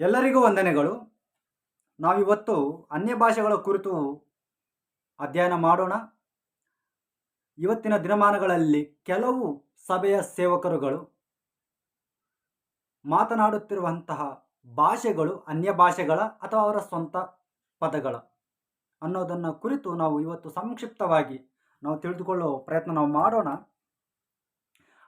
ಎಲ್ಲರಿಗೂ ವಂದನೆಗಳು. ನಾವಿವತ್ತು ಅನ್ಯ ಭಾಷೆಗಳ ಕುರಿತು ಅಧ್ಯಯನ ಮಾಡೋಣ. ಇವತ್ತಿನ ದಿನಮಾನಗಳಲ್ಲಿ ಕೆಲವು ಸಭೆಯ ಸೇವಕರುಗಳು ಮಾತನಾಡುತ್ತಿರುವಂತಹ ಭಾಷೆಗಳು ಅನ್ಯ ಭಾಷೆಗಳ ಅಥವಾ ಅವರ ಸ್ವಂತ ಪದಗಳ ಅನ್ನೋದನ್ನು ಕುರಿತು ನಾವು ಇವತ್ತು ಸಂಕ್ಷಿಪ್ತವಾಗಿ ನಾವು ತಿಳಿದುಕೊಳ್ಳೋ ಪ್ರಯತ್ನ ನಾವು ಮಾಡೋಣ.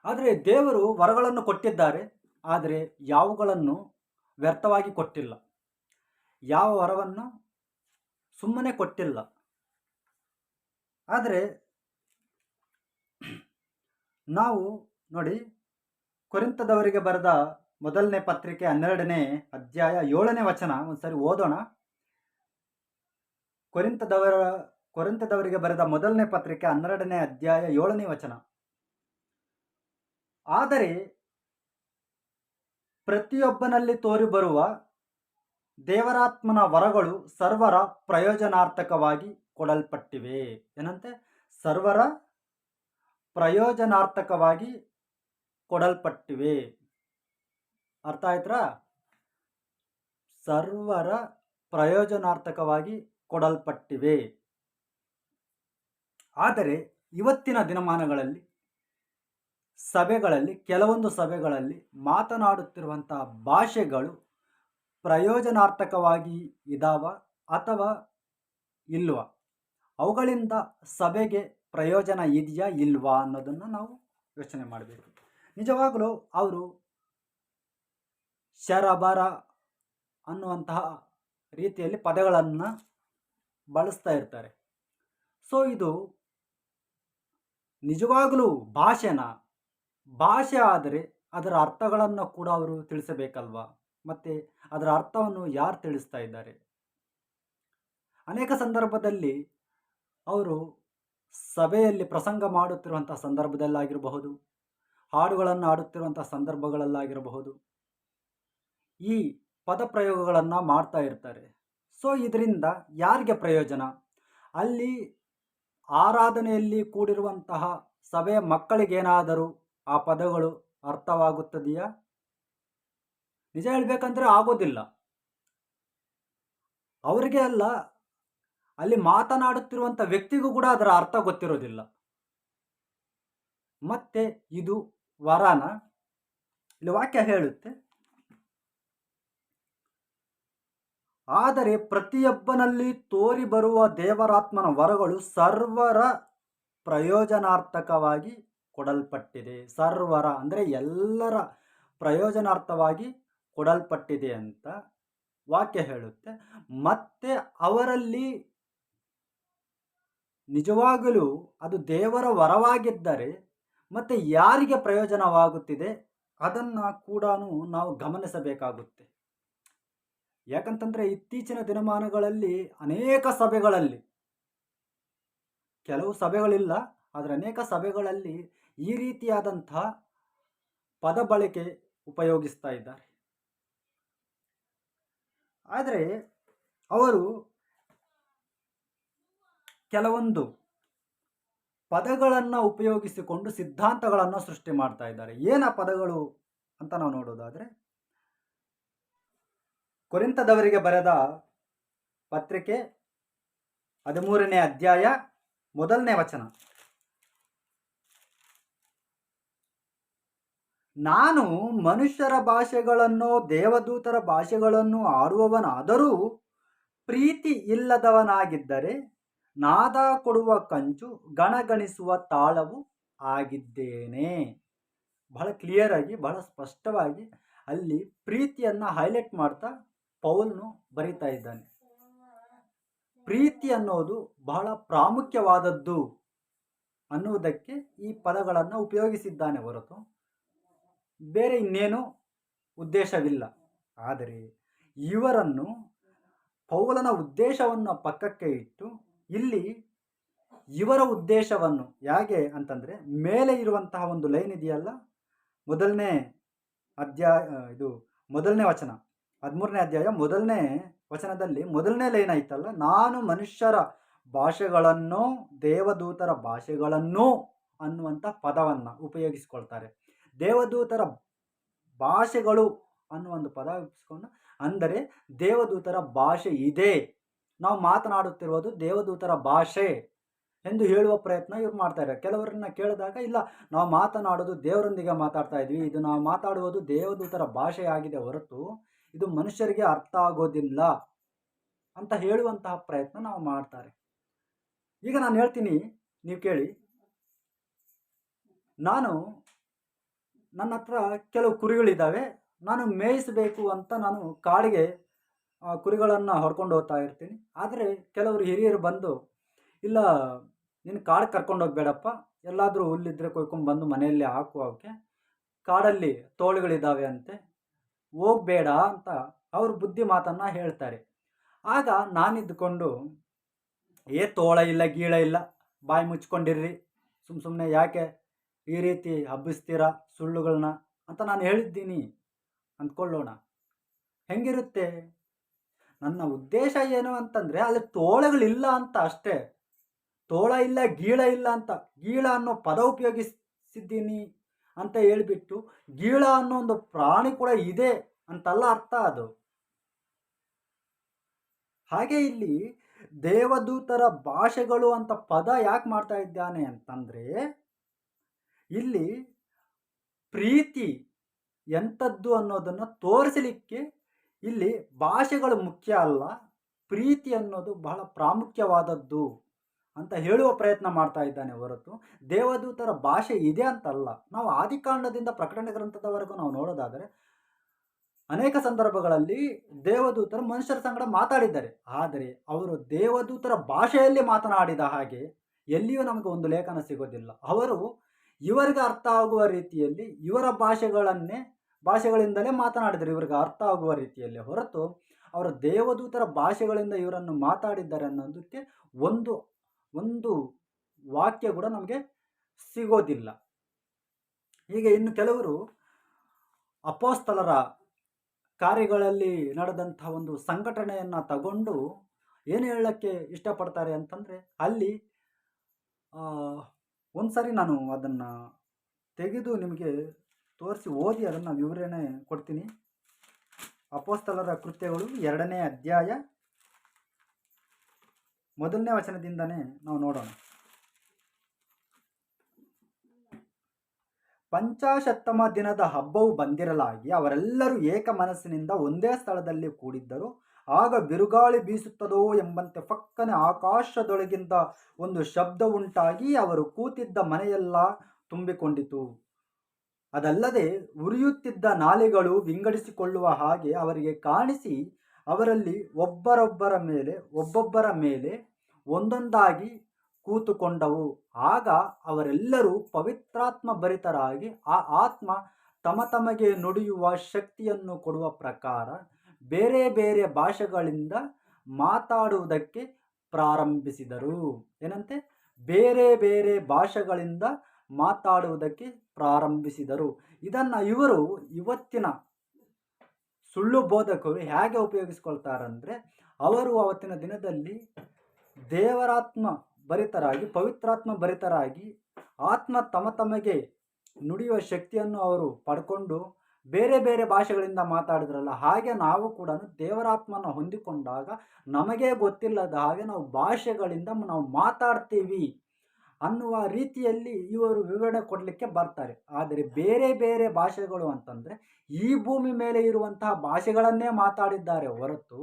ಆದರೆ ದೇವರು ವರಗಳನ್ನು ಕೊಟ್ಟಿದ್ದಾರೆ. ಆದರೆ ಯಾವುಗಳನ್ನು ವ್ಯರ್ಥವಾಗಿ ಕೊಟ್ಟಿಲ್ಲ. ಯಾವ ವರವನ್ನು ಸುಮ್ಮನೆ ಕೊಟ್ಟಿಲ್ಲ. ಆದರೆ ನಾವು ನೋಡಿ ಕೊರಿಂತದವರಿಗೆ ಬರೆದ ಮೊದಲನೇ ಪತ್ರಿಕೆ ಹನ್ನೆರಡನೇ ಅಧ್ಯಾಯ ಏಳನೇ ವಚನ ಒಂದ್ಸರಿ ಓದೋಣ. ಕೊರಿಂತದವರ ಕೊರಿಂತದವರಿಗೆ ಬರೆದ ಮೊದಲನೇ ಪತ್ರಿಕೆ ಹನ್ನೆರಡನೇ ಅಧ್ಯಾಯ ಏಳನೇ ವಚನ. ಆದರೆ ಪ್ರತಿಯೊಬ್ಬನಲ್ಲಿ ತೋರಿಬರುವ ದೇವರಾತ್ಮನ ವರಗಳು ಸರ್ವರ ಪ್ರಯೋಜನಾರ್ಥಕವಾಗಿ ಕೊಡಲ್ಪಟ್ಟಿವೆ. ಏನಂತೆ? ಸರ್ವರ ಪ್ರಯೋಜನಾರ್ಥಕವಾಗಿ ಕೊಡಲ್ಪಟ್ಟಿವೆ. ಅರ್ಥ ಆಯ್ತಾ ಸರ್ವರ ಪ್ರಯೋಜನಾರ್ಥಕವಾಗಿ ಕೊಡಲ್ಪಟ್ಟಿವೆ. ಆದರೆ ಇವತ್ತಿನ ದಿನಮಾನಗಳಲ್ಲಿ ಸಭೆಗಳಲ್ಲಿ, ಕೆಲವೊಂದು ಸಭೆಗಳಲ್ಲಿ ಮಾತನಾಡುತ್ತಿರುವಂತಹ ಭಾಷೆಗಳು ಪ್ರಯೋಜನಾರ್ಥಕವಾಗಿ ಇದಾವ ಅಥವಾ ಇಲ್ವ? ಅವುಗಳಿಂದ ಸಭೆಗೆ ಪ್ರಯೋಜನ ಇದೆಯಾ ಇಲ್ವಾ ಅನ್ನೋದನ್ನು ನಾವು ಯೋಚನೆ ಮಾಡಬೇಕು. ನಿಜವಾಗಲೂ ಅವರು ಶರಬರ ಅನ್ನುವಂತಹ ರೀತಿಯಲ್ಲಿ ಪದಗಳನ್ನು ಬಳಸ್ತಾ ಇರ್ತಾರೆ. ಸೊ ಇದು ನಿಜವಾಗಲೂ ಭಾಷೆನ? ಭಾಷೆ ಆದರೆ ಅದರ ಅರ್ಥಗಳನ್ನು ಕೂಡ ಅವರು ತಿಳಿಸಬೇಕಲ್ವಾ? ಮತ್ತು ಅದರ ಅರ್ಥವನ್ನು ಯಾರು ತಿಳಿಸ್ತಾ ಇದ್ದಾರೆ? ಅನೇಕ ಸಂದರ್ಭದಲ್ಲಿ ಅವರು ಸಭೆಯಲ್ಲಿ ಪ್ರಸಂಗ ಮಾಡುತ್ತಿರುವಂಥ ಸಂದರ್ಭದಲ್ಲಾಗಿರಬಹುದು, ಹಾಡುಗಳನ್ನು ಆಡುತ್ತಿರುವಂಥ ಸಂದರ್ಭಗಳಲ್ಲಾಗಿರಬಹುದು, ಈ ಪದಪ್ರಯೋಗಗಳನ್ನು ಮಾಡ್ತಾ ಇರ್ತಾರೆ. ಸೊ, ಇದರಿಂದ ಯಾರಿಗೆ ಪ್ರಯೋಜನ? ಅಲ್ಲಿ ಆರಾಧನೆಯಲ್ಲಿ ಕೂಡಿರುವಂತಹ ಸಭೆಯ ಮಕ್ಕಳಿಗೇನಾದರೂ ಆ ಪದಗಳು ಅರ್ಥವಾಗುತ್ತದೆಯಾ? ನಿಜ ಹೇಳಬೇಕಂದ್ರೆ ಆಗೋದಿಲ್ಲ. ಅವರಿಗೆ ಅಲ್ಲ, ಅಲ್ಲಿ ಮಾತನಾಡುತ್ತಿರುವಂಥ ವ್ಯಕ್ತಿಗೂ ಕೂಡ ಅದರ ಅರ್ಥ ಗೊತ್ತಿರೋದಿಲ್ಲ. ಮತ್ತೆ ಇದು ವರಾನ, ಇಲ್ಲಿ ವಾಕ್ಯ ಹೇಳುತ್ತೆ, ಆದರೆ ಪ್ರತಿಯೊಬ್ಬನಲ್ಲಿ ತೋರಿ ಬರುವ ದೇವರಾತ್ಮನ ವರಗಳು ಸರ್ವರ ಪ್ರಯೋಜನಾರ್ಥಕವಾಗಿ ಕೊಡಲ್ಪಟ್ಟಿದೆ. ಸರ್ವರ ಅಂದರೆ ಎಲ್ಲರ ಪ್ರಯೋಜನಾರ್ಥವಾಗಿ ಕೊಡಲ್ಪಟ್ಟಿದೆ ಅಂತ ವಾಕ್ಯ ಹೇಳುತ್ತೆ. ಮತ್ತೆ ಅವರಲ್ಲಿ ನಿಜವಾಗಲೂ ಅದು ದೇವರ ವರವಾಗಿದ್ದರೆ ಮತ್ತು ಯಾರಿಗೆ ಪ್ರಯೋಜನವಾಗುತ್ತಿದೆ ಅದನ್ನು ಕೂಡ ನಾವು ಗಮನಿಸಬೇಕಾಗುತ್ತೆ. ಯಾಕಂತಂದರೆ ಇತ್ತೀಚಿನ ದಿನಮಾನಗಳಲ್ಲಿ ಅನೇಕ ಸಭೆಗಳಲ್ಲಿ ಕೆಲವು ಸಭೆಗಳಿಲ್ಲ, ಆದರೆ ಅನೇಕ ಸಭೆಗಳಲ್ಲಿ ಈ ರೀತಿಯಾದಂಥ ಪದ ಬಳಕೆ ಉಪಯೋಗಿಸ್ತಾ ಇದ್ದಾರೆ. ಆದರೆ ಅವರು ಕೆಲವೊಂದು ಪದಗಳನ್ನು ಉಪಯೋಗಿಸಿಕೊಂಡು ಸಿದ್ಧಾಂತಗಳನ್ನು ಸೃಷ್ಟಿ ಮಾಡ್ತಾ ಇದ್ದಾರೆ. ಏನ ಪದಗಳು ಅಂತ ನಾವು ನೋಡೋದಾದರೆ ಕೊರಿಂತದವರಿಗೆ ಬರೆದ ಪತ್ರಿಕೆ ಹದಿಮೂರನೇ ಅಧ್ಯಾಯ ಮೊದಲನೇ ವಚನ. ನಾನು ಮನುಷ್ಯರ ಭಾಷೆಗಳನ್ನು ದೇವದೂತರ ಭಾಷೆಗಳನ್ನು ಆಡುವವನಾದರೂ ಪ್ರೀತಿ ಇಲ್ಲದವನಾಗಿದ್ದರೆ ನಾದ ಕೊಡುವ ಕಂಚು ಗಣಗಣಿಸುವ ತಾಳವು ಆಗಿದ್ದೇನೆ. ಬಹಳ ಕ್ಲಿಯರ್ ಆಗಿ, ಬಹಳ ಸ್ಪಷ್ಟವಾಗಿ ಅಲ್ಲಿ ಪ್ರೀತಿಯನ್ನು ಹೈಲೈಟ್ ಮಾಡ್ತಾ ಪೌಲ್ನು ಬರಿತಾ ಇದ್ದಾನೆ. ಪ್ರೀತಿ ಅನ್ನೋದು ಬಹಳ ಪ್ರಾಮುಖ್ಯವಾದದ್ದು ಅನ್ನುವುದಕ್ಕೆ ಈ ಪದಗಳನ್ನು ಉಪಯೋಗಿಸಿದ್ದಾನೆ ಹೊರತು ಬೇರೆ ಇನ್ನೇನು ಉದ್ದೇಶವಿಲ್ಲ. ಆದರೆ ಇವರನ್ನು ಪೌಲನ ಉದ್ದೇಶವನ್ನು ಪಕ್ಕಕ್ಕೆ ಇಟ್ಟು ಇಲ್ಲಿ ಇವರ ಉದ್ದೇಶವನ್ನು ಹೇಗೆ ಅಂತಂದರೆ ಮೇಲೆ ಇರುವಂತಹ ಒಂದು ಲೈನ್ ಇದೆಯಲ್ಲ? ಮೊದಲನೇ ಅಧ್ಯಾಯ ಇದು ಮೊದಲನೇ ವಚನ. ಹದಿಮೂರನೇ ಅಧ್ಯಾಯ ಮೊದಲನೇ ವಚನದಲ್ಲಿ ಮೊದಲನೇ ಲೈನ್ ಐತಲ್ಲ ನಾನು ಮನುಷ್ಯರ ಭಾಷೆಗಳನ್ನು ದೇವದೂತರ ಭಾಷೆಗಳನ್ನು ಅನ್ನುವಂಥ ಪದವನ್ನು ಉಪಯೋಗಿಸ್ಕೊಳ್ತಾರೆ. ದೇವದೂತರ ಭಾಷೆಗಳು ಅನ್ನೋ ಒಂದು ಪದ ಅಂದರೆ ದೇವದೂತರ ಭಾಷೆ ಇದೆ. ನಾವು ಮಾತನಾಡುತ್ತಿರುವುದು ದೇವದೂತರ ಭಾಷೆ ಎಂದು ಹೇಳುವ ಪ್ರಯತ್ನ ಇವ್ರು ಮಾಡ್ತಾ ಇದ್ದಾರೆ. ಕೆಲವರನ್ನ ಕೇಳಿದಾಗ, ಇಲ್ಲ, ನಾವು ಮಾತನಾಡೋದು ದೇವರೊಂದಿಗೆ ಮಾತಾಡ್ತಾ ಇದ್ವಿ, ಇದು ನಾವು ಮಾತಾಡುವುದು ದೇವದೂತರ ಭಾಷೆಯಾಗಿದೆ ಹೊರತು ಇದು ಮನುಷ್ಯರಿಗೆ ಅರ್ಥ ಆಗೋದಿಲ್ಲ ಅಂತ ಹೇಳುವಂತಹ ಪ್ರಯತ್ನ ನಾವು ಮಾಡ್ತಾರೆ. ಈಗ ನಾನು ಹೇಳ್ತೀನಿ, ನೀವು ಕೇಳಿ. ನಾನು ನನ್ನ ಹತ್ರ ಕೆಲವು ಕುರಿಗಳಿದ್ದಾವೆ. ನಾನು ಮೇಯಿಸಬೇಕು ಅಂತ ನಾನು ಕಾಡಿಗೆ ಕುರಿಗಳನ್ನು ಹೊಡ್ಕೊಂಡು ಹೋಗ್ತಾ ಇರ್ತೀನಿ. ಆದರೆ ಕೆಲವರು ಹಿರಿಯರು ಬಂದು, ಇಲ್ಲ, ನೀನು ಕಾಡು ಕರ್ಕೊಂಡು ಹೋಗ್ಬೇಡಪ್ಪ. ಎಲ್ಲಾದರೂ ಹುಲ್ಲಿದ್ರೆ ಕೊಯ್ಕೊಂಡು ಬಂದು ಮನೆಯಲ್ಲಿ ಹಾಕುವಕ್ಕೆ ಕಾಡಲ್ಲಿ ತೋಳುಗಳಿದ್ದಾವೆ ಅಂತೆ. ಹೋಗಬೇಡ ಅಂತ ಅವ್ರ ಬುದ್ಧಿ ಮಾತನ್ನು ಹೇಳ್ತಾರೆ. ಆಗ ನಾನಿದ್ದುಕೊಂಡು, ಏ, ತೋಳ ಇಲ್ಲ, ಗೀಳ ಇಲ್ಲ. ಬಾಯಿ ಮುಚ್ಕೊಂಡಿರ್ರಿ. ಸುಮ್ಮ ಸುಮ್ಮನೆ ಯಾಕೆ ಈ ರೀತಿ ಹಬ್ಬಿಸ್ತೀರಾ ಸುಳ್ಳುಗಳನ್ನ ಅಂತ ನಾನು ಹೇಳಿದ್ದೀನಿ. ಅಂದ್ಕೊಳ್ಳೋಣ. ಹೆಂಗಿರುತ್ತೆ? ನನ್ನ ಉದ್ದೇಶ ಏನು ಅಂತಂದರೆ ಅಲ್ಲಿ ತೋಳಗಳಿಲ್ಲ ಅಂತ ಅಷ್ಟೇ. ತೋಳ ಇಲ್ಲ, ಗೀಳ ಇಲ್ಲ ಅಂತ. ಗೀಳ ಅನ್ನೋ ಪದ ಉಪಯೋಗಿಸಿದ್ದೀನಿ ಅಂತ ಹೇಳಿಬಿಟ್ಟು ಗೀಳ ಅನ್ನೋ ಒಂದು ಪ್ರಾಣಿ ಕೂಡ ಇದೆ ಅಂತಲ್ಲ ಅರ್ಥ ಅದು. ಹಾಗೆ ಇಲ್ಲಿ ದೇವದೂತರ ಭಾಷೆಗಳು ಅಂತ ಪದ ಯಾಕೆ ಮಾಡ್ತಾ ಇದ್ದಾನೆ ಅಂತಂದ್ರೆ ಇಲ್ಲಿ ಪ್ರೀತಿ ಎಂಥದ್ದು ಅನ್ನೋದನ್ನು ತೋರಿಸಲಿಕ್ಕೆ ಇಲ್ಲಿ ಭಾಷೆಗಳು ಮುಖ್ಯ ಅಲ್ಲ, ಪ್ರೀತಿ ಅನ್ನೋದು ಬಹಳ ಪ್ರಾಮುಖ್ಯವಾದದ್ದು ಅಂತ ಹೇಳುವ ಪ್ರಯತ್ನ ಮಾಡ್ತಾ ಇದ್ದಾನೆ ಹೊರತು. ದೇವದೂತರ ಭಾಷೆ ಇದೆ ಅಂತಲ್ಲ, ನಾವು ಆದಿಕಾಂಡದಿಂದ ಪ್ರಕಟಣೆ ಗ್ರಂಥದವರೆಗೂ ನಾವು ನೋಡೋದಾದರೆ ಅನೇಕ ಸಂದರ್ಭಗಳಲ್ಲಿ ದೇವದೂತರು ಮನುಷ್ಯರ ಸಂಗಡ ಮಾತಾಡಿದ್ದಾರೆ. ಆದರೆ ಅವರು ದೇವದೂತರ ಭಾಷೆಯಲ್ಲಿ ಮಾತನಾಡಿದ ಹಾಗೆ ಎಲ್ಲಿಯೂ ನಮಗೆ ಒಂದು ಲೇಖನ ಸಿಗೋದಿಲ್ಲ. ಅವರು ಇವರಿಗೆ ಅರ್ಥ ಆಗುವ ರೀತಿಯಲ್ಲಿ ಇವರ ಭಾಷೆಗಳನ್ನೇ, ಭಾಷೆಗಳಿಂದಲೇ ಮಾತನಾಡಿದರು ಇವರಿಗೆ ಅರ್ಥ ಆಗುವ ರೀತಿಯಲ್ಲಿ ಹೊರತು ಅವರ ದೇವದೂತರ ಭಾಷೆಗಳಿಂದ ಇವರನ್ನು ಮಾತಾಡಿದ್ದಾರೆ ಅನ್ನೋದಕ್ಕೆ ಒಂದು ಒಂದು ವಾಕ್ಯ ಕೂಡ ನಮಗೆ ಸಿಗೋದಿಲ್ಲ. ಹೀಗೆ ಇನ್ನು ಕೆಲವರು ಅಪೋಸ್ತಲರ ಕಾರ್ಯಗಳಲ್ಲಿ ನಡೆದಂಥ ಒಂದು ಸಂಘಟನೆಯನ್ನು ತಗೊಂಡು ಏನು ಹೇಳಕ್ಕೆ ಇಷ್ಟಪಡ್ತಾರೆ ಅಂತಂದರೆ ಅಲ್ಲಿ ಒಂದು ಸಾರಿ ನಾನು ಅದನ್ನು ತೆಗೆದು ನಿಮಗೆ ತೋರಿಸಿ ಓದಿ ಅದನ್ನು ವಿವರಣೆ ಕೊಡ್ತೀನಿ. ಅಪೋಸ್ತಲರ ಕೃತ್ಯಗಳು ಎರಡನೇ ಅಧ್ಯಾಯ ಮೊದಲನೇ ವಚನದಿಂದನೇ ನಾವು ನೋಡೋಣ. ಪಂಚಾಶತ್ತಮ ದಿನದ ಹಬ್ಬವು ಬಂದಿರಲಾಗಿ ಅವರೆಲ್ಲರೂ ಏಕ ಮನಸ್ಸಿನಿಂದ ಒಂದೇ ಸ್ಥಳದಲ್ಲಿ ಕೂಡಿದ್ದರು. ಆಗ ಬಿರುಗಾಳಿ ಬೀಸುತ್ತದೋ ಎಂಬಂತೆ ಫಕ್ಕನೆ ಆಕಾಶದೊಳಗಿಂದ ಒಂದು ಶಬ್ದ ಉಂಟಾಗಿ ಅವರು ಕೂತಿದ್ದ ಮನೆಯೆಲ್ಲ ತುಂಬಿಕೊಂಡಿತು. ಅದಲ್ಲದೆ ಉರಿಯುತ್ತಿದ್ದ ನಾಲೆಗಳು ವಿಂಗಡಿಸಿಕೊಳ್ಳುವ ಹಾಗೆ ಅವರಿಗೆ ಕಾಣಿಸಿ ಅವರಲ್ಲಿ ಒಬ್ಬರೊಬ್ಬರ ಮೇಲೆ, ಒಬ್ಬೊಬ್ಬರ ಮೇಲೆ ಒಂದೊಂದಾಗಿ ಕೂತುಕೊಂಡವು. ಆಗ ಅವರೆಲ್ಲರೂ ಪವಿತ್ರಾತ್ಮ ಭರಿತರಾಗಿ ಆ ಆತ್ಮ ತಮ ತಮಗೆ ನುಡಿಯುವ ಶಕ್ತಿಯನ್ನು ಕೊಡುವ ಪ್ರಕಾರ ಬೇರೆ ಬೇರೆ ಭಾಷೆಗಳಿಂದ ಮಾತಾಡುವುದಕ್ಕೆ ಪ್ರಾರಂಭಿಸಿದರು. ಏನಂತೆ? ಬೇರೆ ಬೇರೆ ಭಾಷೆಗಳಿಂದ ಮಾತಾಡುವುದಕ್ಕೆ ಪ್ರಾರಂಭಿಸಿದರು. ಇದನ್ನು ಇವರು ಇವತ್ತಿನ ಸುಳ್ಳು ಬೋಧಕರು ಹೇಗೆ ಉಪಯೋಗಿಸ್ಕೊಳ್ತಾರಂದರೆ, ಅವರು ಅವತ್ತಿನ ದಿನದಲ್ಲಿ ದೇವರಾತ್ಮ ಭರಿತರಾಗಿ, ಪವಿತ್ರಾತ್ಮ ಭರಿತರಾಗಿ, ಆತ್ಮ ತಮ ತಮಗೆ ನುಡಿಯುವ ಶಕ್ತಿಯನ್ನು ಅವರು ಪಡ್ಕೊಂಡು ಬೇರೆ ಬೇರೆ ಭಾಷೆಗಳಿಂದ ಮಾತಾಡಿದ್ರಲ್ಲ, ಹಾಗೆ ನಾವು ಕೂಡ ದೇವರಾತ್ಮನ ಹೊಂದಿಕೊಂಡಾಗ ನಮಗೆ ಗೊತ್ತಿಲ್ಲದ ಹಾಗೆ ನಾವು ಭಾಷೆಗಳಿಂದ ನಾವು ಮಾತಾಡ್ತೀವಿ ಅನ್ನುವ ರೀತಿಯಲ್ಲಿ ಇವರು ವಿವರಣೆ ಕೊಡಲಿಕ್ಕೆ ಬರ್ತಾರೆ. ಆದರೆ ಬೇರೆ ಬೇರೆ ಭಾಷೆಗಳು ಅಂತಂದರೆ ಈ ಭೂಮಿ ಮೇಲೆ ಇರುವಂತಹ ಭಾಷೆಗಳನ್ನೇ ಮಾತಾಡಿದ್ದಾರೆ ಹೊರತು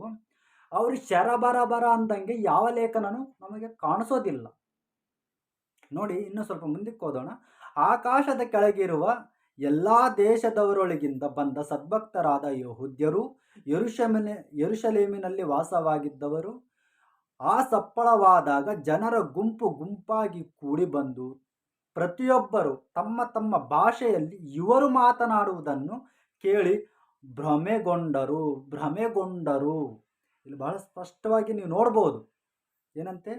ಅವರು ಶರಬರ ಬರ ಅಂದಂಗೆ ಯಾವ ಲೇಖನನು ನಮಗೆ ಕಾಣಿಸೋದಿಲ್ಲ. ನೋಡಿ ಇನ್ನೂ ಸ್ವಲ್ಪ ಮುಂದಕ್ಕೆ ಹೋದೋಣ. ಆಕಾಶದ ಕೆಳಗಿರುವ ಎಲ್ಲ ದೇಶದವರೊಳಗಿಂದ ಬಂದ ಸದ್ಭಕ್ತರಾದ ಯಹುದ್ಯರು ಯರುಷಮಿನ, ಯರುಷಲೇಮಿನಲ್ಲಿ ವಾಸವಾಗಿದ್ದವರು. ಆ ಸಪ್ಪಳವಾದಾಗ ಜನರ ಗುಂಪು ಗುಂಪಾಗಿ ಕೂಡಿ ಬಂದು ಪ್ರತಿಯೊಬ್ಬರು ತಮ್ಮ ತಮ್ಮ ಭಾಷೆಯಲ್ಲಿ ಇವರು ಮಾತನಾಡುವುದನ್ನು ಕೇಳಿ ಭ್ರಮೆಗೊಂಡರು ಭ್ರಮೆಗೊಂಡರು. ಇಲ್ಲಿ ಬಹಳ ಸ್ಪಷ್ಟವಾಗಿ ನೀವು ನೋಡ್ಬೋದು. ಏನಂತೆ?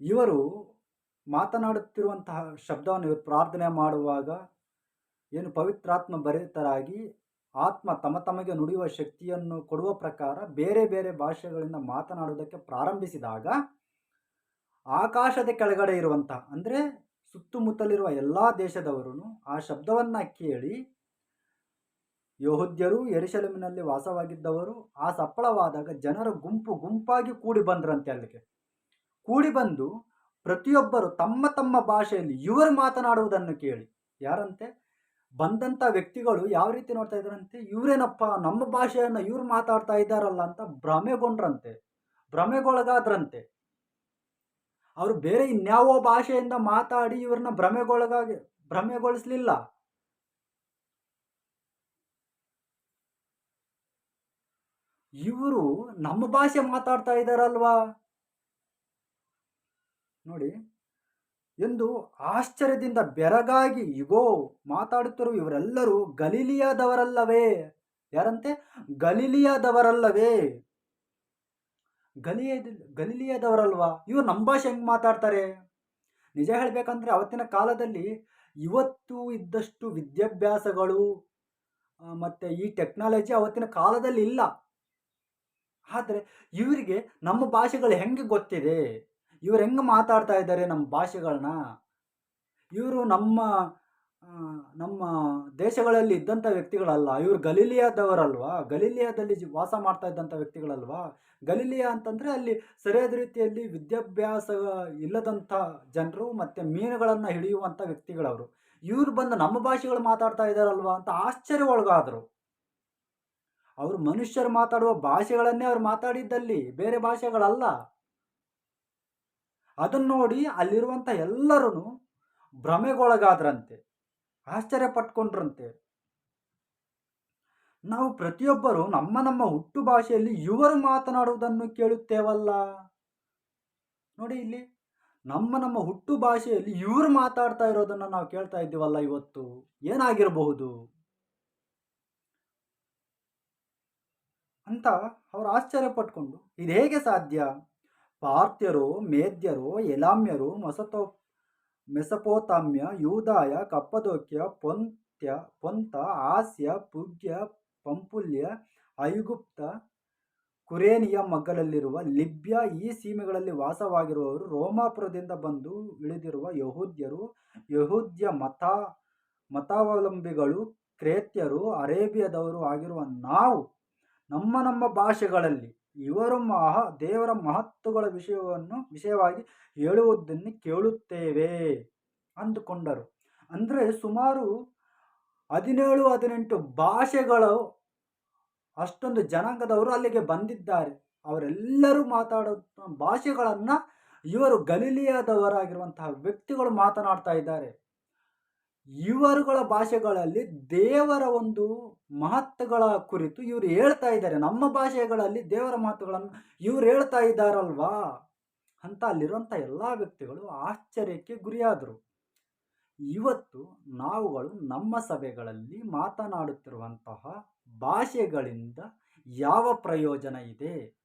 ಇವರು ಮಾತನಾಡುತ್ತಿರುವಂತಹ ಶಬ್ದವನ್ನು ಇವತ್ತು ಪ್ರಾರ್ಥನೆ ಮಾಡುವಾಗ ಏನು ಪವಿತ್ರಾತ್ಮ ಭರಿತರಾಗಿ ಆತ್ಮ ತಮ್ಮ ತಮಗೆ ನುಡಿಯುವ ಶಕ್ತಿಯನ್ನು ಕೊಡುವ ಪ್ರಕಾರ ಬೇರೆ ಬೇರೆ ಭಾಷೆಗಳಿಂದ ಮಾತನಾಡುವುದಕ್ಕೆ ಪ್ರಾರಂಭಿಸಿದಾಗ ಆಕಾಶದ ಕೆಳಗಡೆ ಇರುವಂತಹ, ಅಂದರೆ ಸುತ್ತಮುತ್ತಲಿರುವ ಎಲ್ಲ ದೇಶದವರು ಆ ಶಬ್ದವನ್ನು ಕೇಳಿ ಯಹೂದ್ಯರು ಎರಿಶಲಮಿನಲ್ಲಿ ವಾಸವಾಗಿದ್ದವರು ಆ ಸಪ್ಪಳವಾದಾಗ ಜನರ ಗುಂಪು ಗುಂಪಾಗಿ ಕೂಡಿ ಬಂದ್ರಂತೆ ಅಲ್ಲಿಗೆ. ಕೂಡಿ ಬಂದು ಪ್ರತಿಯೊಬ್ಬರು ತಮ್ಮ ತಮ್ಮ ಭಾಷೆಯಲ್ಲಿ ಇವರು ಮಾತನಾಡುವುದನ್ನು ಕೇಳಿ. ಯಾರಂತೆ? ಬಂದಂಥ ವ್ಯಕ್ತಿಗಳು ಯಾವ ರೀತಿ ನೋಡ್ತಾ ಇದ್ದಾರಂತೆ? ಇವರೇನಪ್ಪ, ನಮ್ಮ ಭಾಷೆಯನ್ನು ಇವ್ರು ಮಾತಾಡ್ತಾ ಇದ್ದಾರಲ್ಲ ಅಂತ ಭ್ರಮೆಗೊಂಡ್ರಂತೆ. ಭ್ರಮೆಗೊಳಗಾದ್ರಂತೆ. ಅವರು ಬೇರೆ ಇನ್ಯಾವ ಭಾಷೆಯಿಂದ ಮಾತಾಡಿ ಇವ್ರನ್ನ ಭ್ರಮೆಗೊಳಗಾಗಿ, ಭ್ರಮೆಗೊಳಿಸ್ಲಿಲ್ಲ. ಇವರು ನಮ್ಮ ಭಾಷೆ ಮಾತಾಡ್ತಾ ಇದ್ದಾರಲ್ವಾ? ನೋಡಿ. ಎಂದು ಆಶ್ಚರ್ಯದಿಂದ ಬೆರಗಾಗಿ ಇಗೋ ಮಾತಾಡುತ್ತಿರುವ ಇವರೆಲ್ಲರೂ ಗಲೀಲಿಯಾದವರಲ್ಲವೇ? ಯಾರಂತೆ? ಗಲೀಲಿಯಾದವರಲ್ಲವೇ? ಗಲಿಯ ಗಲೀಲಿಯಾದವರಲ್ವಾ? ಇವರು ನಮ್ಮ ಭಾಷೆ ಹೆಂಗೆ ಮಾತಾಡ್ತಾರೆ? ನಿಜ ಹೇಳಬೇಕಂದ್ರೆ ಅವತ್ತಿನ ಕಾಲದಲ್ಲಿ ಇವತ್ತು ಇದ್ದಷ್ಟು ವಿದ್ಯಾಭ್ಯಾಸಗಳು ಮತ್ತು ಈ ಟೆಕ್ನಾಲಜಿ ಅವತ್ತಿನ ಕಾಲದಲ್ಲಿ ಇಲ್ಲ. ಆದರೆ ಇವರಿಗೆ ನಮ್ಮ ಭಾಷೆಗಳು ಹೆಂಗೆ ಗೊತ್ತಿದೆ? ಇವ್ರು ಹೆಂಗೆ ಮಾತಾಡ್ತಾ ಇದ್ದಾರೆ ನಮ್ಮ ಭಾಷೆಗಳನ್ನ ಇವರು ನಮ್ಮ ನಮ್ಮ ದೇಶಗಳಲ್ಲಿ ಇದ್ದಂಥ ವ್ಯಕ್ತಿಗಳಲ್ಲ. ಇವರು ಗಲೀಲಿಯಾದವರಲ್ವಾ? ಗಲೀಲಿಯಾದಲ್ಲಿ ವಾಸ ಮಾಡ್ತಾ ಇದ್ದಂಥ ವ್ಯಕ್ತಿಗಳಲ್ವಾ? ಗಲೀಲಿಯಾ ಅಂತಂದರೆ ಅಲ್ಲಿ ಸರಿಯಾದ ರೀತಿಯಲ್ಲಿ ವಿದ್ಯಾಭ್ಯಾಸ ಇಲ್ಲದಂಥ ಜನರು ಮತ್ತು ಮೀನುಗಳನ್ನು ಹಿಡಿಯುವಂಥ ವ್ಯಕ್ತಿಗಳವರು. ಇವರು ಬಂದು ನಮ್ಮ ಭಾಷೆಗಳು ಮಾತಾಡ್ತಾ ಇದ್ದಾರಲ್ವಾ ಅಂತ ಆಶ್ಚರ್ಯ ಒಳಗಾದರು. ಅವರು ಮನುಷ್ಯರು ಮಾತಾಡುವ ಭಾಷೆಗಳನ್ನೇ ಅವ್ರು ಮಾತಾಡಿದ್ದಲ್ಲಿ, ಬೇರೆ ಭಾಷೆಗಳಲ್ಲ. ಅದನ್ನು ನೋಡಿ ಅಲ್ಲಿರುವಂಥ ಎಲ್ಲರೂ ಭ್ರಮೆಗೊಳಗಾದ್ರಂತೆ ಆಶ್ಚರ್ಯ ಪಟ್ಕೊಂಡ್ರಂತೆ ನಾವು ಪ್ರತಿಯೊಬ್ಬರು ನಮ್ಮ ನಮ್ಮ ಹುಟ್ಟು ಭಾಷೆಯಲ್ಲಿ ಇವರು ಮಾತನಾಡುವುದನ್ನು ಕೇಳುತ್ತೇವಲ್ಲ? ನೋಡಿ ಇಲ್ಲಿ, ನಮ್ಮ ನಮ್ಮ ಹುಟ್ಟು ಭಾಷೆಯಲ್ಲಿ ಇವರು ಮಾತಾಡ್ತಾ ಇರೋದನ್ನು ನಾವು ಕೇಳ್ತಾ ಇದ್ದೀವಲ್ಲ ಇವತ್ತು, ಏನಾಗಿರಬಹುದು? ಅಂತ ಅವರು ಆಶ್ಚರ್ಯ ಪಟ್ಕೊಂಡು ಇದು ಹೇಗೆ ಸಾಧ್ಯ? ಪಾರ್ಥ್ಯರು, ಮೇದ್ಯರು ಎಲಾಮ್ಯರು ಮೊಸತೋ, ಮೆಸಪೋತಾಮ್ಯ, ಯೂದಾಯ, ಕಪ್ಪದೋಕ್ಯ, ಪೊಂತ್ಯ, ಪೊಂತ, ಆಸ್ಯ, ಪುಗ್ಯ, ಪಂಪುಲ್ಯ, ಐಗುಪ್ತ, ಕುರೇನಿಯ ಮಗ್ಗಲಲ್ಲಿರುವ ಲಿಬ್ಯ ಈ ಸೀಮೆಗಳಲ್ಲಿ ವಾಸವಾಗಿರುವವರು ರೋಮಾಪುರದಿಂದ ಬಂದು ಇಳಿದಿರುವ ಯಹೂದ್ಯರು, ಯಹೂದ್ಯ ಮತ, ಮತಾವಲಂಬಿಗಳು, ಕ್ರೇತ್ಯರು, ಅರೇಬಿಯಾದವರು ಆಗಿರುವ ನಾವು ನಮ್ಮ ನಮ್ಮ ಭಾಷೆಗಳಲ್ಲಿ ಇವರು ಮಹ, ದೇವರ ಮಹತ್ವಗಳ ವಿಷಯವನ್ನು ವಿಷಯವಾಗಿ ಹೇಳುವುದನ್ನು ಕೇಳುತ್ತೇವೆ ಅಂದುಕೊಂಡರು. ಅಂದರೆ ಸುಮಾರು ಹದಿನೇಳು, ಹದಿನೆಂಟು ಭಾಷೆಗಳು ಅಷ್ಟೊಂದು ಜನಾಂಗದವರು ಅಲ್ಲಿಗೆ ಬಂದಿದ್ದಾರೆ. ಅವರೆಲ್ಲರೂ ಮಾತಾಡೋ ಭಾಷೆಗಳನ್ನು ಇವರು ಗಲೀಲಿಯಾದವರಾಗಿರುವಂತಹ ವ್ಯಕ್ತಿಗಳು ಮಾತನಾಡ್ತಾ ಇದ್ದಾರೆ. ಇವರುಗಳ ಭಾಷೆಗಳಲ್ಲಿ ದೇವರ ಒಂದು ಮಹತ್ವಗಳ ಕುರಿತು ಇವರು ಹೇಳ್ತಾ ಇದ್ದಾರೆ. ನಮ್ಮ ಭಾಷೆಗಳಲ್ಲಿ ದೇವರ ಮಹತ್ವಗಳನ್ನು ಇವ್ರು ಹೇಳ್ತಾ ಇದ್ದಾರಲ್ವಾ? ಅಂತ ಅಲ್ಲಿರುವಂಥ ಎಲ್ಲ ವ್ಯಕ್ತಿಗಳು ಆಶ್ಚರ್ಯಕ್ಕೆ ಗುರಿಯಾದರು. ಇವತ್ತು ನಾವುಗಳು ನಮ್ಮ ಸಭೆಗಳಲ್ಲಿ ಮಾತನಾಡುತ್ತಿರುವಂತಹ ಭಾಷೆಗಳಿಂದ ಯಾವ ಪ್ರಯೋಜನ ಇದೆ?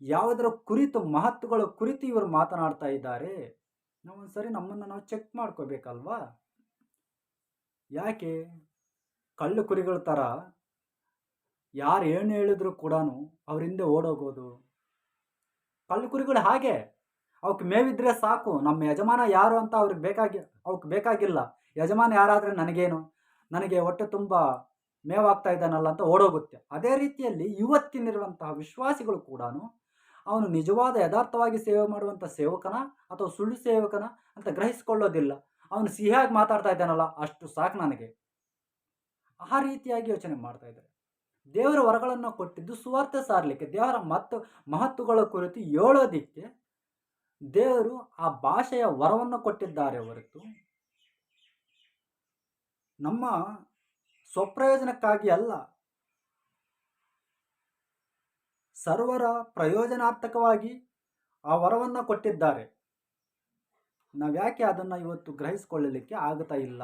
ಯಾವುದರ ಕುರಿತು, ಮಹತ್ವಗಳ ಕುರಿತು ಇವರು ಮಾತನಾಡ್ತಾ ಇದ್ದಾರೆ? ನಾವು ಒಂದ್ಸರಿ ನಮ್ಮನ್ನು ನಾವು ಚೆಕ್ ಮಾಡ್ಕೋಬೇಕಲ್ವಾ? ಯಾಕೆ ಕಳ್ಳು ಕುರಿಗಳ ಥರ ಯಾರು ಏನು ಹೇಳಿದ್ರು ಕೂಡ ಅವ್ರ ಹಿಂದೆ ಓಡೋಗೋದು? ಕಳ್ಳು ಕುರಿಗಳು ಹಾಗೆ. ಅವಕ್ಕೆ ಮೇವಿದ್ರೆ ಸಾಕು. ನಮ್ಮ ಯಜಮಾನ ಯಾರು ಅಂತ ಅವ್ರಿಗೆ ಬೇಕಾಗಿ ಅವಕ್ಕೆ ಬೇಕಾಗಿಲ್ಲ. ಯಜಮಾನ ಯಾರಾದರೆ ನನಗೇನು? ನನಗೆ ಹೊಟ್ಟೆ ತುಂಬ ಮೇವಾಗ್ತಾ ಇದ್ದಾನಲ್ಲ ಅಂತ ಓಡೋಗುತ್ತೆ. ಅದೇ ರೀತಿಯಲ್ಲಿ ಇವತ್ತಿನಿರುವಂತಹ ವಿಶ್ವಾಸಿಗಳು ಕೂಡ ಅವನು ನಿಜವಾದ ಯಥಾರ್ಥವಾಗಿ ಸೇವೆ ಮಾಡುವಂಥ ಸೇವಕನ ಅಥವಾ ಸುಳ್ಳು ಸೇವಕನ ಅಂತ ಗ್ರಹಿಸಿಕೊಳ್ಳೋದಿಲ್ಲ. ಅವನು ಸಿಹಿಯಾಗಿ ಮಾತಾಡ್ತಾ ಇದ್ದಾನಲ್ಲ, ಅಷ್ಟು ಸಾಕು ನನಗೆ. ಆ ರೀತಿಯಾಗಿ ಯೋಚನೆ ಮಾಡ್ತಾ ಇದ್ದಾರೆ. ದೇವರ ವರಗಳನ್ನು ಕೊಟ್ಟಿದ್ದು ಸುವಾರ್ಥ ಸಾರಲಿಕ್ಕೆ, ದೇವರ ಮತ್ತು ಮಹತ್ವಗಳ ಕುರಿತು ಹೇಳೋದಿಕ್ಕೆ ದೇವರು ಆ ಭಾಷೆಯ ವರವನ್ನು ಕೊಟ್ಟಿದ್ದಾರೆ ಹೊರತು ನಮ್ಮ ಸ್ವಪ್ರಯೋಜನಕ್ಕಾಗಿ ಅಲ್ಲ, ಸರ್ವರ ಪ್ರಯೋಜನಾರ್ಥಕವಾಗಿ ಆ ವರವನ್ನು ಕೊಟ್ಟಿದ್ದಾರೆ. ನಾವ್ಯಾಕೆ ಅದನ್ನು ಇವತ್ತು ಗ್ರಹಿಸ್ಕೊಳ್ಳಲಿಕ್ಕೆ ಆಗ್ತಾ ಇಲ್ಲ?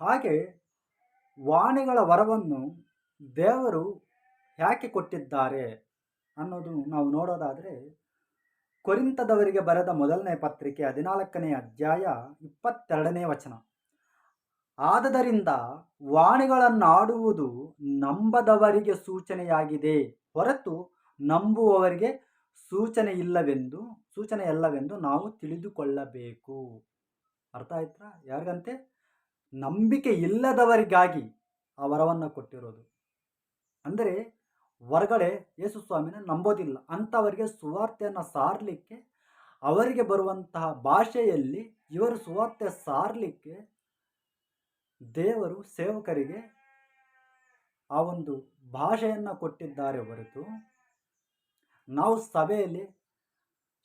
ಹಾಗೆ ವಾಣಿಗಳ ವರವನ್ನು ದೇವರು ಯಾಕೆ ಕೊಟ್ಟಿದ್ದಾರೆ ಅನ್ನೋದು ನಾವು ನೋಡೋದಾದರೆ ಕೊರಿಂತದವರಿಗೆ ಬರೆದ ಮೊದಲನೇ ಪತ್ರಿಕೆ ಹದಿನಾಲ್ಕನೇ ಅಧ್ಯಾಯ ಇಪ್ಪತ್ತೆರಡನೇ ವಚನ. ಆದ್ದರಿಂದ ವಾಣಿಗಳನ್ನಾಡುವುದು ನಂಬದವರಿಗೆ ಸೂಚನೆಯಾಗಿದೆ ಹೊರತು ನಂಬುವವರಿಗೆ ಸೂಚನೆ ಇಲ್ಲವೆಂದು, ಸೂಚನೆ ಅಲ್ಲವೆಂದು ನಾವು ತಿಳಿದುಕೊಳ್ಳಬೇಕು. ಅರ್ಥ ಆಯ್ತಾ? ಯಾರಿಗಂತೆ? ನಂಬಿಕೆ ಇಲ್ಲದವರಿಗಾಗಿ ಆ ವರವನ್ನು ಕೊಟ್ಟಿರೋದು. ಅಂದರೆ ಹೊರಗಡೆ ಯೇಸು ಸ್ವಾಮಿನ ನಂಬೋದಿಲ್ಲ. ಅಂಥವರಿಗೆ ಸುವಾರ್ತೆಯನ್ನು ಸಾರಲಿಕ್ಕೆ, ಅವರಿಗೆ ಬರುವಂತಹ ಭಾಷೆಯಲ್ಲಿ ಇವರು ಸುವಾರ್ತೆ ಸಾರಲಿಕ್ಕೆ ದೇವರು ಸೇವಕರಿಗೆ ಆ ಒಂದು ಭಾಷೆಯನ್ನು ಕೊಟ್ಟಿದ್ದಾರೆ ಹೊರತು ನಾವು ಸಭೆಯಲ್ಲಿ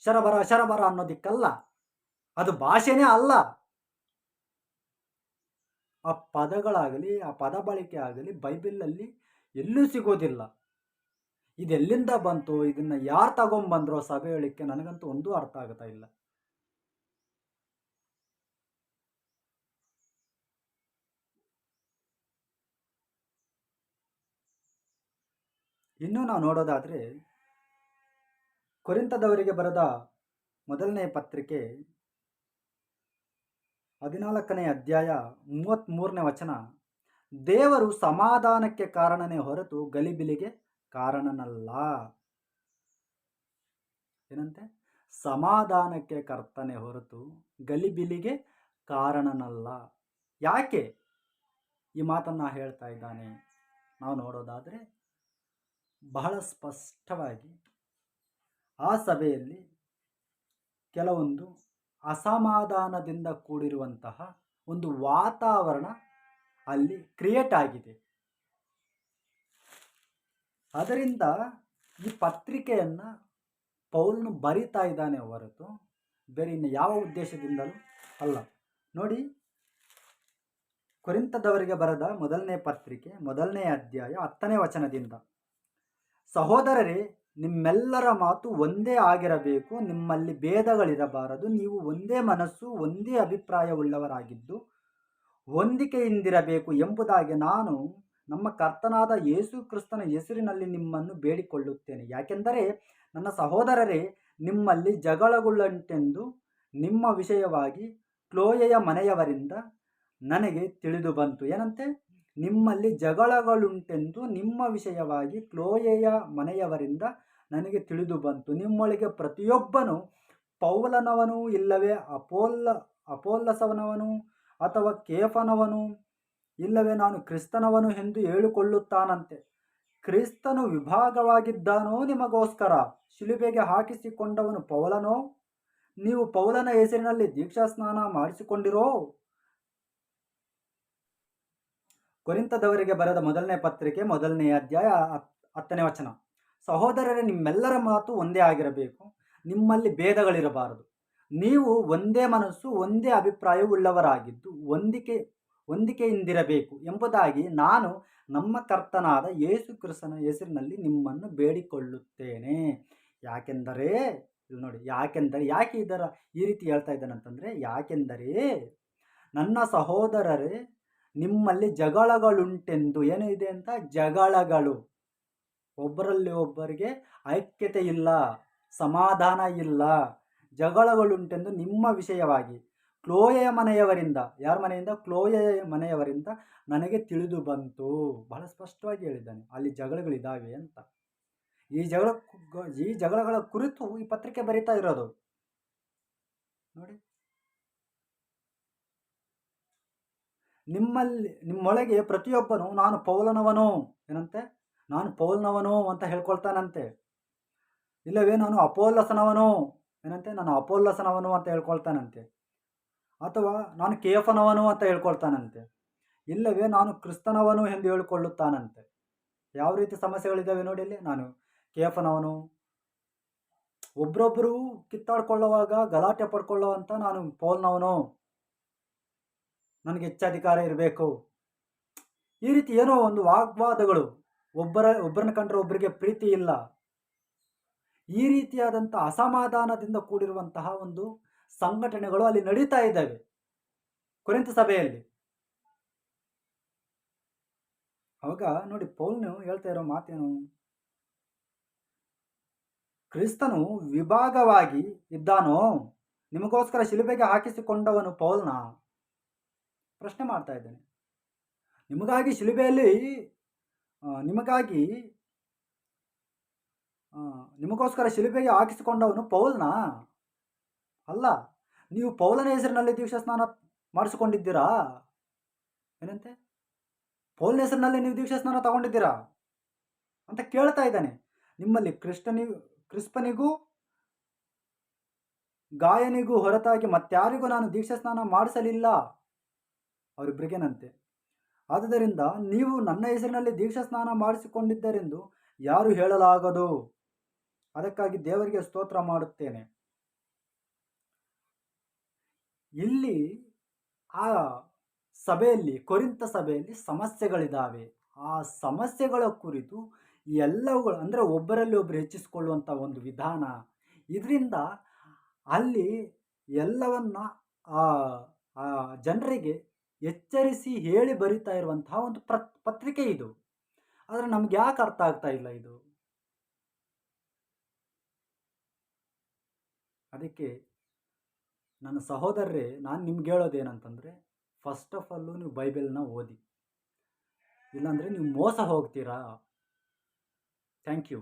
ಶರಬರ ಶರಬರ ಅನ್ನೋದಿಕ್ಕಲ್ಲ, ಅದು ಭಾಷೆನೇ ಅಲ್ಲ. ಆ ಪದಗಳಾಗಲಿ, ಆ ಪದ ಬಳಕೆ ಆಗಲಿ ಬೈಬಲಲ್ಲಿ ಎಲ್ಲೂ ಸಿಗೋದಿಲ್ಲ. ಇದೆಲ್ಲಿಂದ ಬಂತು, ಇದನ್ನ ಯಾರು ತಗೊಂಬಂದ್ರೋ ಸಭೆ ಹೇಳಿಕ್ಕೆ ನನಗಂತೂ ಒಂದೂ ಅರ್ಥ ಆಗ್ತಾ ಇಲ್ಲ. ಇನ್ನು ನಾವು ನೋಡೋದಾದ್ರೆ ಕೊರಿಂತದವರಿಗೆ ಬರೆದ ಮೊದಲನೇ ಪತ್ರಿಕೆ ಹದಿನಾಲ್ಕನೇ ಅಧ್ಯಾಯ ಮೂವತ್ತ್ಮೂರನೇ ವಚನ, ದೇವರು ಸಮಾಧಾನಕ್ಕೆ ಕಾರಣನೇ ಹೊರತು ಗಲಿಬಿಲಿಗೆ ಕಾರಣನಲ್ಲ. ಏನಂತೆ? ಸಮಾಧಾನಕ್ಕೆ ಕರ್ತನೆ ಹೊರತು ಗಲಿಬಿಲಿಗೆ ಕಾರಣನಲ್ಲ. ಯಾಕೆ? ಈ ಮಾತನ್ನು ಹೇಳ್ತಾ ಇದ್ದಾನೆ. ನಾವು ನೋಡೋದಾದರೆ ಬಹಳ ಸ್ಪಷ್ಟವಾಗಿ ಆ ಸಭೆಯಲ್ಲಿ ಕೆಲವೊಂದು ಅಸಮಾಧಾನದಿಂದ ಕೂಡಿರುವಂತಹ ಒಂದು ವಾತಾವರಣ ಅಲ್ಲಿ ಕ್ರಿಯೇಟ್ ಆಗಿದೆ. ಅದರಿಂದ ಈ ಪತ್ರಿಕೆಯನ್ನು ಪೌಲ್ನು ಬರಿತಾ ಇದ್ದಾನೆ ಹೊರತು ಬೇರೆ ಇನ್ನು ಯಾವ ಉದ್ದೇಶದಿಂದಲೂ ಅಲ್ಲ. ನೋಡಿ ಕುರಿತದವರಿಗೆ ಬರೆದ ಮೊದಲನೇ ಪತ್ರಿಕೆ, ಮೊದಲನೇ ಅಧ್ಯಾಯ ಹತ್ತನೇ ವಚನದಿಂದ, ಸಹೋದರರೇ ನಿಮ್ಮೆಲ್ಲರ ಮಾತು ಒಂದೇ ಆಗಿರಬೇಕು, ನಿಮ್ಮಲ್ಲಿ ಭೇದಗಳಿರಬಾರದು, ನೀವು ಒಂದೇ ಮನಸ್ಸು, ಒಂದೇ ಅಭಿಪ್ರಾಯವುಳ್ಳವರಾಗಿದ್ದು ಹೊಂದಿಕೆಯಿಂದಿರಬೇಕು ಎಂಬುದಾಗಿ ನಾನು ನಮ್ಮ ಕರ್ತನಾದ ಯೇಸು ಕ್ರಿಸ್ತನ ಹೆಸರಿನಲ್ಲಿ ನಿಮ್ಮನ್ನು ಬೇಡಿಕೊಳ್ಳುತ್ತೇನೆ. ಯಾಕೆಂದರೆ ನನ್ನ ಸಹೋದರರೇ, ನಿಮ್ಮಲ್ಲಿ ಜಗಳಗುಳ್ಳಂಟೆಂದು ನಿಮ್ಮ ವಿಷಯವಾಗಿ ಕ್ಲೋಯೆಯ ಮನೆಯವರಿಂದ ನನಗೆ ತಿಳಿದು ಬಂತು. ಏನಂತೆ? ನಿಮ್ಮಲ್ಲಿ ಜಗಳಗಳುಂಟೆಂದು ನಿಮ್ಮ ವಿಷಯವಾಗಿ ಕ್ಲೋಯೆಯ ಮನೆಯವರಿಂದ ನನಗೆ ತಿಳಿದು ಬಂತು. ನಿಮ್ಮೊಳಗೆ ಪ್ರತಿಯೊಬ್ಬನು ಪೌಲನವನು ಇಲ್ಲವೇ, ಅಪೋಲ್ಲ ಅಪೋಲ್ಲಸವನವನು ಅಥವಾ ಕೇಫನವನು ಇಲ್ಲವೇ, ನಾನು ಕ್ರಿಸ್ತನವನು ಎಂದು ಹೇಳಿಕೊಳ್ಳುತ್ತಾನಂತೆ. ಕ್ರಿಸ್ತನು ವಿಭಾಗವಾಗಿದ್ದಾನೋ ನಿಮಗೋಸ್ಕರ? ಶಿಲುಬೆಗೆ ಹಾಕಿಸಿಕೊಂಡವನು ಪೌಲನೋ? ನೀವು ಪೌಲನ ಹೆಸರಿನಲ್ಲಿ ದೀಕ್ಷಾ ಸ್ನಾನ ಮಾಡಿಸಿಕೊಂಡಿರೋ? ಕೊರಿಂತದವರಿಗೆ ಬರೆದ ಮೊದಲನೇ ಪತ್ರಿಕೆ, ಮೊದಲನೇ ಅಧ್ಯಾಯ ಹತ್ತನೇ ವಚನ. ಸಹೋದರರೇ, ನಿಮ್ಮೆಲ್ಲರ ಮಾತು ಒಂದೇ ಆಗಿರಬೇಕು. ನಿಮ್ಮಲ್ಲಿ ಭೇದಗಳಿರಬಾರದು. ನೀವು ಒಂದೇ ಮನಸ್ಸು, ಒಂದೇ ಅಭಿಪ್ರಾಯವುಳ್ಳವರಾಗಿದ್ದು ಹೊಂದಿಕೆ, ಹೊಂದಿಕೆಯಿಂದಿರಬೇಕು ಎಂಬುದಾಗಿ ನಾನು ನಮ್ಮ ಕರ್ತನಾದ ಯೇಸು ಕ್ರಿಸ್ತನ ಹೆಸರಿನಲ್ಲಿ ನಿಮ್ಮನ್ನು ಬೇಡಿಕೊಳ್ಳುತ್ತೇನೆ. ಯಾಕೆಂದರೆ ಇಲ್ಲಿ ನೋಡಿ, ಯಾಕೆಂದರೆ, ಯಾಕೆ ಇದರ ಈ ರೀತಿ ಹೇಳ್ತಾ ಇದ್ದಾನಂತಂದರೆ, ಯಾಕೆಂದರೆ ನನ್ನ ಸಹೋದರರೇ ನಿಮ್ಮಲ್ಲಿ ಜಗಳಗಳುಂಟೆಂದು ಏನು ಇದೆ ಅಂತ? ಜಗಳಗಳು. ಒಬ್ಬರಲ್ಲಿ ಒಬ್ಬರಿಗೆ ಐಕ್ಯತೆ ಇಲ್ಲ, ಸಮಾಧಾನ ಇಲ್ಲ, ಜಗಳಗಳುಂಟೆಂದು ನಿಮ್ಮ ವಿಷಯವಾಗಿ. ಕ್ಲೋಯೆಯ ಮನೆಯವರಿಂದ, ಯಾರ ಮನೆಯಿಂದ? ಕ್ಲೋಯೆಯ ಮನೆಯವರಿಂದ ನನಗೆ ತಿಳಿದು ಬಂತು. ಬಹಳ ಸ್ಪಷ್ಟವಾಗಿ ಹೇಳಿದ್ದಾನೆ. ಅಲ್ಲಿ ಜಗಳಗಳಿದ್ದಾವೆ ಅಂತ. ಈ ಜಗಳ, ಈ ಜಗಳಗಳ ಕುರಿತು ಈ ಪತ್ರಿಕೆ ಬರೀತಾ ಇರೋದು. ನೋಡಿ. ನಿಮ್ಮಲ್ಲಿ, ನಿಮ್ಮೊಳಗೆ ಪ್ರತಿಯೊಬ್ಬನು ನಾನು ಪೌಲನವನು ಏನಂತೆ? ನಾನು ಪೌಲ್ನವನು ಅಂತ ಹೇಳ್ಕೊಳ್ತಾನಂತೆ. ಇಲ್ಲವೇ ನಾನು ಅಪೋಲ್ಲಸನವನು ಏನಂತೆ? ನಾನು ಅಪೋಲ್ಲಸನವನು ಅಂತ ಹೇಳ್ಕೊಳ್ತಾನಂತೆ. ಅಥವಾ ನಾನು ಕೇಫನವನು ಅಂತ ಹೇಳ್ಕೊಳ್ತಾನಂತೆ. ಇಲ್ಲವೇ ನಾನು ಕ್ರಿಸ್ತನವನು ಎಂದು ಹೇಳಿಕೊಳ್ಳುತ್ತಾನಂತೆ. ಯಾವ ರೀತಿ ಸಮಸ್ಯೆಗಳಿದ್ದಾವೆ ನೋಡಿ ಇಲ್ಲಿ. ನಾನು ಕೇಫನವನು ಒಬ್ಬರೊಬ್ಬರು ಕಿತ್ತಾಡ್ಕೊಳ್ಳುವಾಗ ಗಲಾಟೆ ಪಡ್ಕೊಳ್ಳುವಂತ ನಾನು ಪೌಲ್ನವನು ನನಗೆ ಹೆಚ್ಚಾಧಿಕಾರ ಇರಬೇಕು. ಈ ರೀತಿ ಏನೋ ಒಂದು ವಾಗ್ವಾದಗಳು ಒಬ್ಬರ, ಒಬ್ಬರನ್ನ ಕಂಡ್ರೆ ಒಬ್ಬರಿಗೆ ಪ್ರೀತಿ ಇಲ್ಲ. ಈ ರೀತಿಯಾದಂಥ ಅಸಮಾಧಾನದಿಂದ ಕೂಡಿರುವಂತಹ ಒಂದು ಸಂಘಟನೆಗಳು ಅಲ್ಲಿ ನಡೀತಾ ಇದ್ದಾವೆ. ಕುರಿತ ಸಭೆಯಲ್ಲಿ. ಅವಾಗ ನೋಡಿ ಪೌಲ್ನು ಹೇಳ್ತಾ ಇರೋ ಮಾತೇನು? ಕ್ರಿಸ್ತನು ವಿಭಾಗವಾಗಿ ಇದ್ದಾನೋ? ನಿಮಗೋಸ್ಕರ ಶಿಲುಬೆಗೆ ಹಾಕಿಸಿಕೊಂಡವನು ಪೌಲ್ನ? ಪ್ರಶ್ನೆ ಮಾಡ್ತಾ ಇದ್ದೇನೆ. ನಿಮಗಾಗಿ ಶಿಲುಬೆಯಲ್ಲಿ ನಿಮಗಾಗಿ ನಿಮಗೋಸ್ಕರ ಶಿಲುಬೆಗೆ ಹಾಕಿಸಿಕೊಂಡವನು ಪೌಲ್ನ? ಅಲ್ಲ, ನೀವು ಪೌಲನ ಹೆಸರಿನಲ್ಲಿ ದೀಕ್ಷಾ ಸ್ನಾನ ಮಾಡಿಸಿಕೊಂಡಿದ್ದೀರಾ? ಏನಂತೆ? ಪೌಲ್ನ ಹೆಸರಿನಲ್ಲಿ ನೀವು ದೀಕ್ಷಾ ಸ್ನಾನ ತಗೊಂಡಿದ್ದೀರಾ? ಅಂತ ಕೇಳ್ತಾ ಇದ್ದಾನೆ. ನಿಮ್ಮಲ್ಲಿ ಕ್ರಿಸ್ತನಿ ಕ್ರಿಸ್ಪನಿಗೂ, ಗಾಯನಿಗೂ ಹೊರತಾಗಿ ಮತ್ತಾರಿಗೂ ನಾನು ದೀಕ್ಷಾ ಸ್ನಾನ ಮಾಡಿಸಲಿಲ್ಲ. ಅವರಿಬ್ಬರಿಗೇನಂತೆ? ಆದುದರಿಂದ ನೀವು ನನ್ನ ಹೆಸರಿನಲ್ಲಿ ದೀಕ್ಷಾ ಸ್ನಾನ ಮಾಡಿಸಿಕೊಂಡಿದ್ದರೆಂದು ಯಾರು ಹೇಳಲಾಗದು? ಅದಕ್ಕಾಗಿ ದೇವರಿಗೆ ಸ್ತೋತ್ರ ಮಾಡುತ್ತೇನೆ. ಇಲ್ಲಿ ಆ ಸಭೆಯಲ್ಲಿ ಕೊರಿಂತ ಸಭೆಯಲ್ಲಿ ಸಮಸ್ಯೆಗಳಿದ್ದಾವೆ ಆ ಸಮಸ್ಯೆಗಳ ಕುರಿತು ಎಲ್ಲವುಗಳು, ಅಂದರೆ ಒಬ್ಬರಲ್ಲಿ ಒಬ್ಬರು ಹೆಚ್ಚಿಸಿಕೊಳ್ಳುವಂಥ ಒಂದು ವಿಧಾನ. ಇದರಿಂದ ಅಲ್ಲಿ ಎಲ್ಲವನ್ನ ಆ ಜನರಿಗೆ ಎಚ್ಚರಿಸಿ ಹೇಳಿ ಬರಿತಾ ಇರುವಂತಹ ಒಂದು ಪತ್ರಿಕೆ ಇದು. ಆದರೆ ನಮ್ಗೆ ಯಾಕೆ ಅರ್ಥ ಆಗ್ತಾ ಇಲ್ಲ ಇದು? ಅದಕ್ಕೆ ನನ್ನ ಸಹೋದರರೇ, ನಾನು ನಿಮ್ಗೆ ಹೇಳೋದೇನಂತಂದರೆ ಫಸ್ಟ್ ಆಫ್ ಆಲು ನೀವು ಬೈಬಲ್ನ ಓದಿ. ಇಲ್ಲಾಂದರೆ ನೀವು ಮೋಸ ಹೋಗ್ತೀರಾ? Thank you